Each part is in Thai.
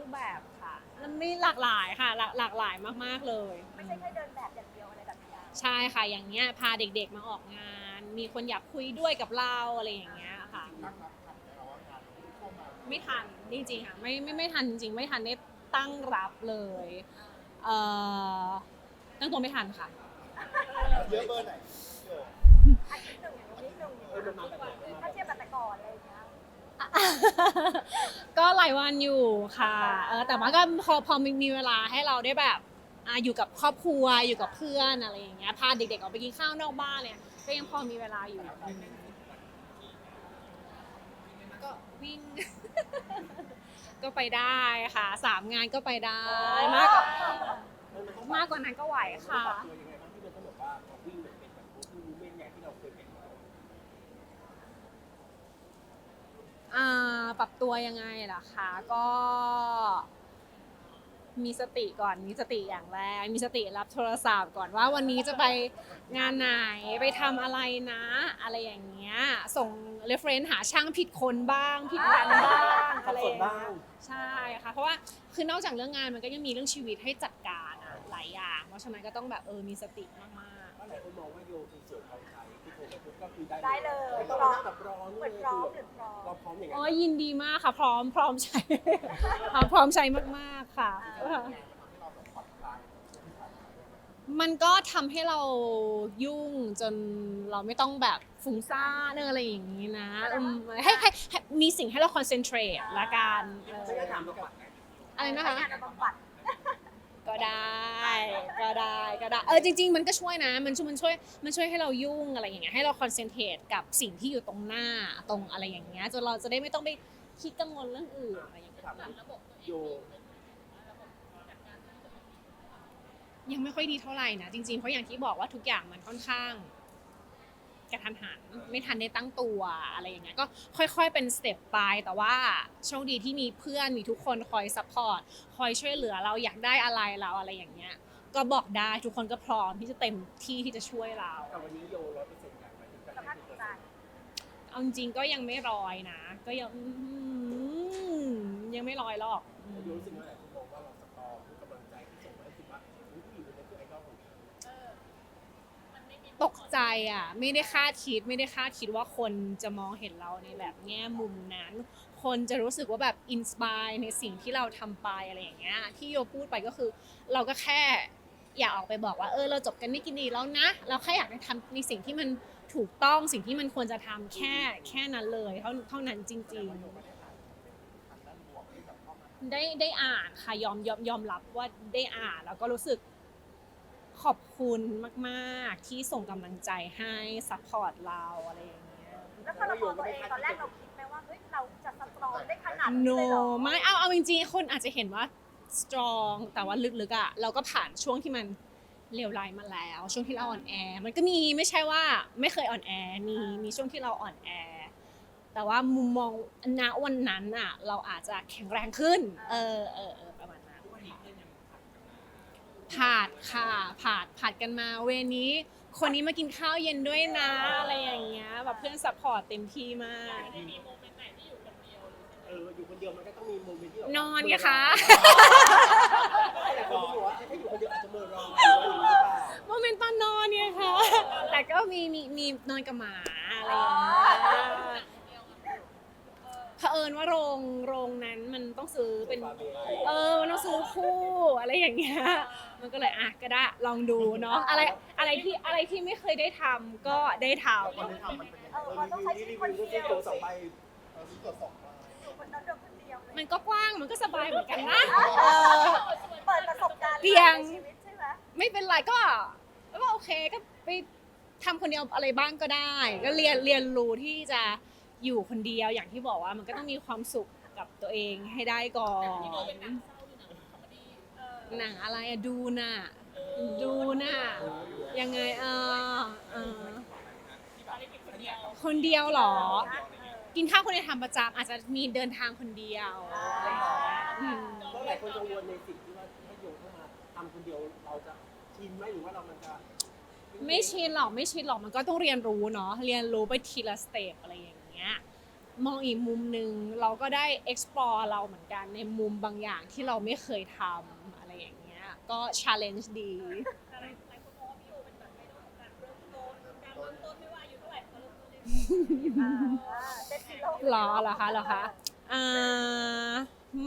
รูปแบบค่ะแล้วมีหลากหลายค่ะ หลากหลากหลายมากๆเลยไม่ใช่แค่เดินแบบอย่างเดียวอะไรแบบนี้ใช่ค่ะอย่างเงี้ยพาเด็กๆมาออกงาน มีคนอยากคุยด้วยกับเราอะไรอย่างเงี้ยค่ะ ตั้งรับทันไหมเราว่างานเข้ามาไม่ทันจริงๆค่ะไม่ไม่ไม่ทันจริงๆ ไม่ทันได้ตั้งรับเลยเอ่อตั้งตัวไม่ทันค่ะ เยอะเบอร์ไหนเยอะอาทิตย์หนึ่งอย่างนี้หนึ่งถ้าเทียบกับแต่ก่อนอะไรอย่างเงี้ย ก็หลายวันอยู่ค่ะเออแต่ว่าก็พอพอมีเวลาให้เราได้แบบอะอยู่กับครอบครัวอยู่กับเพื่อนอะไรอย่างเงี้ยพาเด็กๆออกไปกินข้าวนอกบ้านเนี่ยก็ยังพอมีเวลาอยู่ก็วิ่ง ก็ไปได้ค่ะสามงานก็ไปได้มากกว่ามากกว่านั้นก็ไหวค่ะ อ่าปรับตัวยังไงล่ะคะก็มีสติก่อนมีสติอย่างแรกมีสติรับโทรศัพท์ก่อนว่าวันนี้จะไปงานไหนไปทำอะไรนะ อะไรอย่างเงี้ยส่งเรฟเฟรนซ์หาช่างผิดคนบ้างผิดวันบ้างอะไรอย่างบ้าเงี้ยงใช่ค่ะเพราะว่าคือนอกจากเรื่องงานมันก็ยังมีเรื่องชีวิตให้จัดการอะหลายอย่าง เพราะฉะนั้นก็ต้องแบบเออมีสติมากก็หลายคนมองว่าโยคือส่วน ก็คือได้ได้เลยไม่ต้องมานั่งแบบรอเหมือนพร้อมหรือพร้อม เราพร้อมอย่างๆนั้อ๋นอยินดีมากค่ะ พร้อมพร้อมใช้ ค่ะพร้อมใช้มากๆค่ะ มันก็ทำให้เรายุ่งจนเราไม่ต้องแบบฟุ้งซ่านเรื่องอะไรอย่างนี้นะอืมให้ให้ให้มีสิ่งให้เราคอนเซนเทรตละกันเออไม่ได้ถามเราก่อนอะไรนะคะ งานบำบัด ก็ได้ก็ได้ก็ได้เออจริง ๆ มันก็ช่วยนะ มันช่วยมันช่วยมันช่วยให้เรายุ่งอะไรอย่างเงี้ยให้เราคอนเซนเทรตกับสิ่งที่อยู่ตรงหน้าตรงอะไรอย่างเงี้ยจนเราจะได้ไม่ต้องไปคิดกังวลเรื่องอื่นอะไรอย่างเงี้ยถามโยยังไม่ค่อยดีเท่าไหร่นะจริงๆเพราะอย่างที่บอกว่าทุกอย่างมันค่อนข้าง กระทันหันไม่ทันได้ตั้งตัวอะไรอย่างเงี้ยก็ค่อยๆเป็นสเต็ปไปแต่ว่าโชคดีที่มีเพื่อนมีทุกคนคอยซัพพอร์ตคอยช่วยเหลือเราอยากได้อะไรเราอะไรอย่างเงี้ยก็บอกได้ทุกคนก็พร้อมที่จะเต็มที่ที่จะช่วยเราแต่วันนี้โยร้อยเปอร์เซ็นต์อย่างไรถึงจะสภาพจิตใจเอาจริงๆก็ยังไม่ร้อยนะ ก็ยังอื้อหือยังไม่ร้อยหรอกอืมโยรู้สึกว่าหลายคนมองว่าเราสตอคือกำลังใจที่ส่งมาให้คิดว่าผู้หญิงคนนี้คือไอดอลของฉัน ตกใจอะ ไม่ได้คาดคิดไม่ได้คาดคิดว่าคนจะมองเห็นเราในแบบแง่มุมนั้น คนจะรู้สึกว่าแบบอินสปายในสิ่งที่เราทำไปอะไรอย่างเงี้ยที่โยพูดไปก็คือ เราก็แค่อยากออกไปบอกว่าเออเราจบกันไม่กินดีแล้วนะ เราแค่อยากไปทำในสิ่งที่มันถูกต้องสิ่งที่มันควรจะทำแค่แค่นั้นเลยเท่าเท่านั้นจริง ๆ ได้ได้อ่านค่ะยอมยอมยอมรับว่าได้อ่านแล้วก็รู้สึก ขอบคุณมากๆ ที่ส่งกำลังใจให้ซัพพอร์ตเราอะไรอย่างเงี้ย แล้วพอเรามองตัวเองตอนแรกเราคิดไหมว่าเฮ้ยเราจะสตรองได้ขนาดโนนี้เลยเหรอไม่เอาเอาจริงๆคนอาจจะเห็นว่า strong แต่ว่าลึกๆอะเราก็ผ่านช่วงที่มันเลวร้ายมาแล้ว ช่วงที่เราอ่อนแอ มันก็มีไม่ใช่ว่าไม่เคยอ่อนแอมีมีช่วงที่เราอ่อนแอ แต่ว่ามุมมองณวันนั้นอะ เราอาจจะแข็งแรงขึ้น เออเออเออประมาณนั้นค่ะ ผ่านค่ะผ่านผ่านกันมาเวรนี้ คนนี้มากินข้าวเย็นด้วยนะ อะไรอย่างเงี้ยแบบเพื่อนซัพพอร์ตเต็มที่มาก เอออยู่คนเดียวมันก็ต้องมีโมเมนต์ที่แบบนอนไงคะหลายคนบอกว่าถ้าอยู่คนเดียวอาจจะเมื่อรองหรือว่าอย่างนี้หรือเปล่าโมเมนต์ตอนนอนเนี่ยค่ะ แต่ก็มีมีมีนอนกับหมาอะไรอย่างเงี้ยเผอิญว่าโรงโรงนั้นมันต้องซื้อเป็น เออมันต้องซื้อคู่อะไรอย่างเงี้ย มันก็เลยอะก็ได้ลองดูเนาะอะไรอะไรที่อะไรที่ไม่เคยได้ทำก็ได้ทคนที่ทำมันเป็นยังเอไงอเราต้องใช้ชีวิตคนเดียวตัวสองใบเราซื้อตัวสองใบอยู่คนนั้นเดียวคนเดียวเลำยมันก็กว้างมันก็สบายเหมือนกันนะ เออ เปิดประสบการณ์เตียง ในชีวิตใช่ไหมไม่เป็นไรก็ก็โอเคก็ไปทำคนเดียวอะไรบ้างก็ได้ ก็เรียนเรียนรู้ที่จะอยู่คนเดียวอย่างที่บอกว่ามันก็ต้องมีความสุขกับตัวเองให้ได้ก่อน หนังอะไรอะดูน่ะ ดูน่ะ ยังไงเออเออคนเดียวเหรอ กินข้าวคนเดียวทำประจำอาจจะมีเดินทางคนเดียวอะไรอย่างเงี้ยอืมเพราะหลายคนกังวลในสิ่งที่ว่าถ้าโยเข้ามาทำคนเดียวเราจะชินไหมหรือว่าเรามันจะไม่ชินหรอกไม่ชินหรอกมันก็ต้องเรียนรู้เนาะเรียนรู้ไปทีละสเต็ปอะไรอย่างเงี้ยมองอีกมุมหนึ่งเราก็ได้ explore เราเหมือนกันในมุมบางอย่างที่เราไม่เคยทำ อะไรอย่างเงี้ยก็ challenge ดี แต่หลายหลายคนมองว่าพี่โอเป็นแบบไอดอลของการเริ่มต้นการเริ่มต้นไม่ว่าอายุเท่าไหร่ก็เริ่มต้นได้เด็ดสิโลหรอเหรอคะเหรอคะอ่า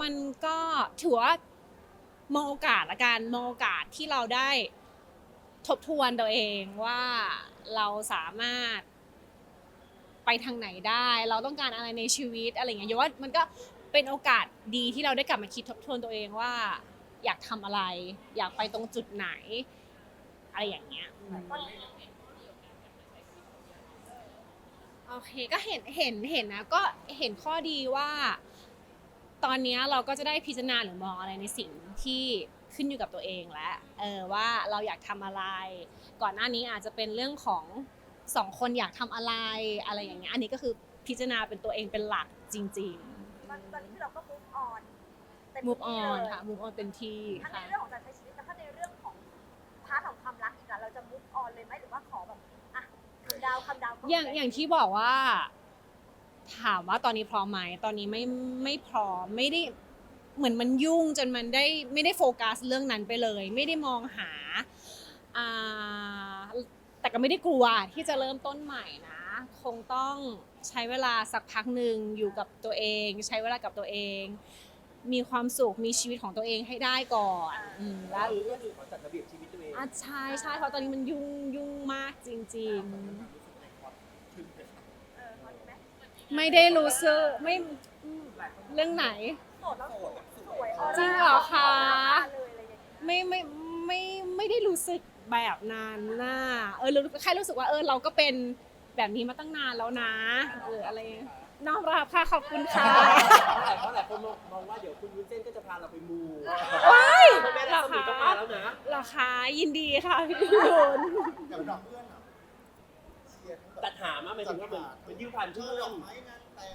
มันก็ถือว่ามองโอกาสละกันมองโอกาสที่เราได้ทบทวนตัวเองว่าเราสามารถไปทางไหนได้ เราต้องการอะไรในชีวิตอะไรอย่างเงี้ยโยว่ามันก็เป็นโอกาสดีที่เราได้กลับมาคิดทบทวนตัวเองว่า อยากทำอะไร อยากไปตรงจุดไหน อะไรอย่างเงี้ยอืมโอเคก็เห็นเห็นเห็นนะก็เห็นข้อดีว่า ตอนเนี้ยเราก็จะได้พิจารณาหรือมองอะไรในสิ่งที่ขึ้นอยู่กับตัวเองแล้วเออว่าเราอยากทำอะไร ก่อนหน้านี้อาจจะเป็นเรื่องของสองคนอยากทำอะไรอะไรอย่างเงี้ยอันนี้ก็คือพิจารณาเป็นตัวเองเป็นหลักจริง ตอนตอนนี้คือเราก็ move on เต็มๆ move ที่ on เลยค่ะ move on เต็มที่ทั้งในค่ะ เรื่องของการใช้ชีวิตและทั้งในเรื่องของพาร์ทของความรักอีกอะเราจะ move on เลยไหมหรือว่าขอแบบอะคำดาวคำดาวก็อย่างอย่างที่บอกว่า ถามว่าตอนนี้พร้อมไหมตอนนี้ไม่ไม่พร้อมไม่ได้เหมือนมันยุ่งจนมันได้ไม่ได้โฟกัสเรื่องนั้นไปเลย ไม่ได้มองหาอ่าแต่ก็ไม่ได้กลัวที่จะเริ่มต้นใหม่นะ คงต้องใช้เวลาสักพักหนึ่งอยู่กับตัวเอง ใช้เวลากับตัวเอง มีความสุขมีชีวิตของตัวเองให้ได้ก่อนอืมแล้แล้ววก็คือขอจัดระเบียบชีวิตตัวเองอะใช่ใช่เพราะตอนนี้มันยุ่งยุ่งมากจริงๆขึ้นไปครับเออพอดีไหมไม่ได้รู้สึกไม่เรื่องไหน โสดแล้วสวยออจริงเหรอคะเลยอะไรอย่างเงี้ยไม่ไม่ไม่ไม่ได้รู้สึกแบบนั้นน่ะเออรู้แค่รู้สึกว่าเออเราก็เป็นแบบนี้มาตั้งนานแล้วนะเอออะไร น้อมรับค่ะขอบคุณค่ะเพราะหลายคนมองว่าเดี๋ยวคุณวุ้นเส้นก็จะพาเราไปมูว้ายแม่รัศมีต้องมาแล้วนะเหราคายินดีค่ะพี่ยุนอย่างดอกเพื่อนอะเชียร์ทั้งแบบตัดหามาหมายถึงว่าเหมือนเหมือนยืมผ่านเชื่เพื่ออดอนกไม้งานแต่ง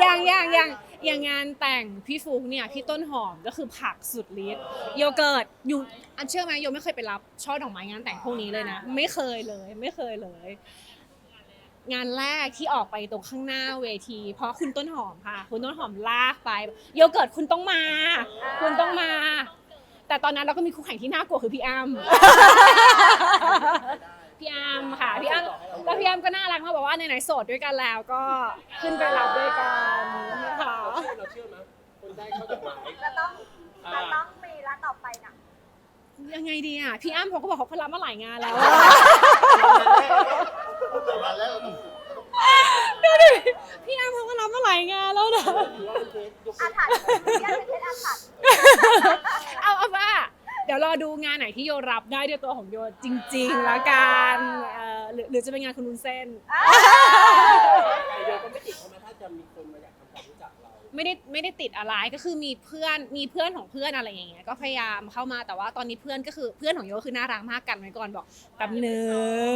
อย่างอย่างอย่างอย่างงานแต่งพี่ฟุกเนี่ยพี่ต้นหอมก็คือผักสุดฤทธิ์โยเกิร์ตอยู่อันเชื่อไหมโยไม่เคยไปรับช่อดอกไม้งานแต่งพวกนี้เลยนะ ไม่เคยเลย ไม่เคยเลย งานแรกที่ออกไปตรงข้างหน้าเวที เพราะคุณต้นหอมค่ะ คุณต้นหอมลากไปโยเกิร์ตคุณต้องมา คุณต้องมา แต่ตอนนั้นเราก็มีคู่แข่งที่น่ากลัวคือพี่อ้ำพี่อ้ำค่ะพี่อ้ำแล้วพี่อ้ำก็น่ารักมากบอกว่าไหนๆโสดด้วยกันแล้วก็ขึ้นไปรับด้วยกันนะคะเราเชื่อเราเชื่อไหมคนได้เข้าดอกไม้เราต้องเราต้องมีร้านต่อไปน่ะยังไงดีอะพี่อ้ำเขาก็บอกเขาเขารับมาหลายงานแล้ว แต่วันแรกเราต้องพี่อ้ำเขาก็รับมาหลายงานแล้วนะ ถือว่าเป็นเคสยกอาถรรพ์ยังเป็นเพชรอาถรรพ์เอาเอาว่าเดี๋ยวรอดูงานไหนที่โยรับได้ด้วยตัวของโยจริงๆแล้วกันเอ่อหรือหรือจะเป็นงานคุณวุ้นเส้น แต่โยก็ไม่ติดใช่ไหมถ้าจะมีคน ไม่ได้ไม่ได้ติดอะไรก็คือมีเพื่อนมีเพื่อนของเพื่อนอะไรอย่างเงี้ยก็พยายามเข้ามาแต่ว่าตอนนี้เพื่อนก็คือเพื่อนของโยก็คือน่ารักมากกันไว้ก่อนบอกแป๊บนึ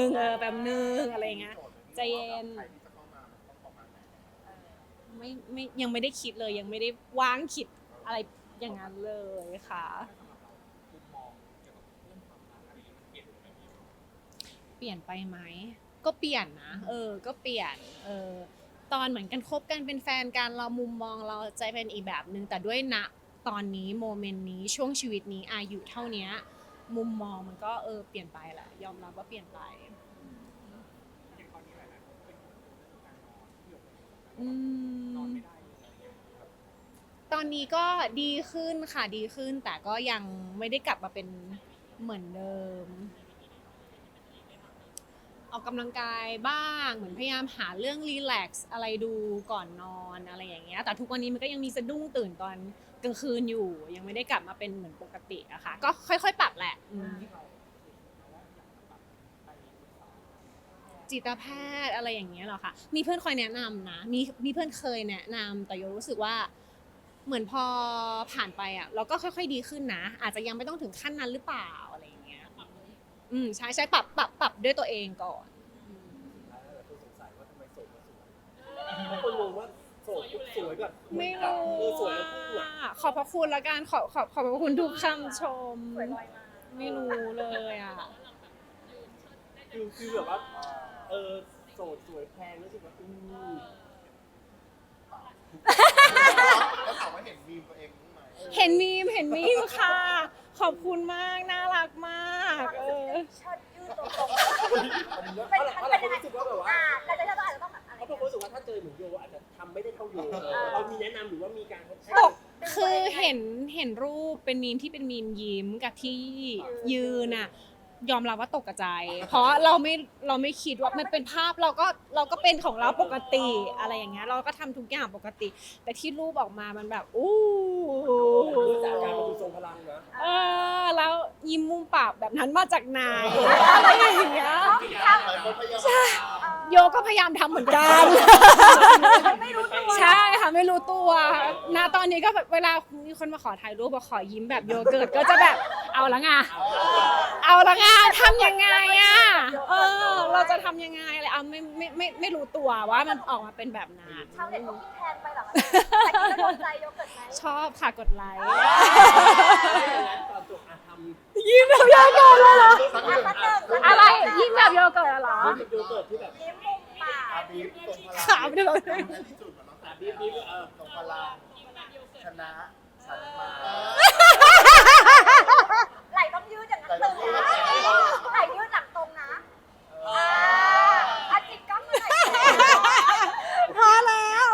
งเออแป๊บนึงอะไรอย่างเงี้ยใจเย็นไหนไม่ไม่ยังไม่ได้คิดเลยยังไม่ได้วางคิดอะไรอย่างนั้นเลยค่ะเปลี่ยนไปไหมก็เปลี่ยนนะเออ ก็เปลี่ยน เออ ตอนเหมือนกันคบกันเป็นแฟนกันเรามุมมองเราใจเป็นอีกแบบนึงแต่ด้วยณตอนนี้โมเมนต์นี้ช่วงชีวิตนี้อายุเท่านี้มุมมองมันก็เออเปลี่ยนไปแหละยอมรับว่าเปลี่ยนไปอืมตอนนี้ก็ดีขึ้นค่ะดีขึ้นแต่ก็ยังไม่ได้กลับมาเป็นเหมือนเดิม ออกกำลังกายบ้าง เหมือนพยายามหาเรื่องรีแลกซ์อะไรดูก่อนนอนอะไรอย่างเงี้ยแต่ทุกวันนี้มันก็ยังมีสะดุ้งตื่นตอนกลางคืนอยู่ ยังไม่ได้กลับมาเป็นเหมือนปกติอะค่ะก็ค่อยๆ ปรับแหละอืมจิตแพทย์อะไรอย่างเงี้ยเหรอคะมีเพื่อนคอยแนะนำนะมีมีเพื่อนเคยแนะนำแต่โยรู้สึกว่า เหมือนพอผ่านไปอะเราก็ค่อย ๆ ดีขึ้นนะ อาจจะยังไม่ต้องถึงขั้นนั้นหรือเปล่าอะไรอย่างเงี้ย อืมใช่ใช่ปรับปรับปรับด้วยตัวเองก่อนแล้วหลายคนสงสัยว่าทำไมโสดมาสวยบางคนงงว่าโสดปุ๊บสวยแบบไม่รู้เออสวยแล้วพุ่งอะอะขอบพระคุณละกันขอบขอบขอบพระคุณทุกคำชมสวยลอยมาไม่รู้เลยอะ คือคือแบบว่า เออโสดสวยแพงรู้สึกว่าอืมแล้วถามว่าเห็นมีมตัวเองบ้างไหม เห็นมีมเห็นมีมค่ะ ขอบคุณมาก น่ารักมาก เออเชิดยืดตรงเพราะเพราะหลายคนรู้สึกว่าแบบว่าอ่าแต่จะอาจจะต้องแบบอะไร เพราะผมรู้สึกว่าถ้าเจอเหมือนโยอาจจะทำไม่ได้เท่าโยเรามีแนะนำหรือว่ามีการตกคือเห็นเห็นรูปเป็นมีมที่เป็นมีมยิ้มกับที่ยืนอะ ยอมรับว่าตกกระจายเพราะเราไม่เราไม่คิดว่ามันเป็นภาพเราก็เราก็เป็นของเราปกติอะไรอย่างเงี้ยเราก็ทำทุกอย่างปกติ แต่ที่รูปออกมามันแบบอู้รู้จักการมาดูทรงพลังนะเออแล้วยิ้มมุมปากแบบนั้นมาจากไหนอะไรอย่างเงี้ยหลายคนพยายามโยก็พยายามทำเหมือนกัน ไม่รู้ตัวใช่ค่ะไม่รู้ตัวณตอนนี้ก็แบบเวลามีคนมาขอถ่ายรูปมาขอยิ้มแบบโยเกิร์ตก็จะแบบเอาละไง เอาละไงทำยังไงอะเออ เราจะทำยังไงอะไรเอาไม่ไม่ไม่ไม่รู้ตัวว่ามันออกมาเป็นแบบนั้น ชาวเน็ตเขาคิดแทนไปเหรอแต่คิดว่าโดนใจโยเกิร์ตไหมชอบค่ะกดไลค์ตอนจบอาทำยิ้มแบบโยเกิร์ตเลยเหรอสักหนึ่งอะไรยิ้มแบบโยเกิร์ตเหรอรู้สึกโยเกิร์ตที่แบบยิ้มมุมปากอาบีบตรงพลังขาวเดี๋ยวในที่สุดมันต้องอะบีบบีบเออตรงพลังชนะฉันมา ไหลต้องยืดอย่างนั้นเลยนะไหลยืดหลังตรงนะอ่าอาจิตกล้องมาหน่อย พอแล้ว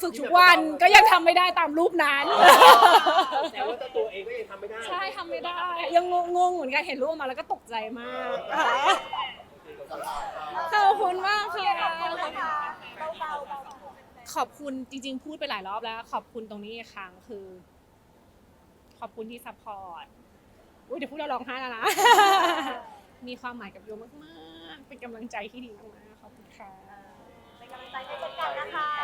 ฝึกทุกวันก็ยัง ทำไม่ได้ตามรูปนั้น แต่ว่าเจ้าตัวเองก็ยังทำไม่ได้ใช่ทำไม่ได้ ยังงงๆเหมือนกันเห็นรูปมาแล้วก็ตกใจมากค่ะขอบคุณมากค่ะเบาๆเบาๆขอบคุณจริง ๆ พูดไปหลายรอบแล้ว ขอบคุณตรงนี้อีกครั้งคือ ขอบคุณที่ซัพพอร์ตอุ้ยเดี๋ยวพูดแล้วร้องไห้แล้วนะ มีความหมายกับโยมากๆ เป็นกำลังใจที่ดีมากๆขอบคุณค่ะ เป็นกำลังใจให้เช่นกันนะคะแล้วเลยอะยิ้มยิ้มยิ้มมุมปากอะ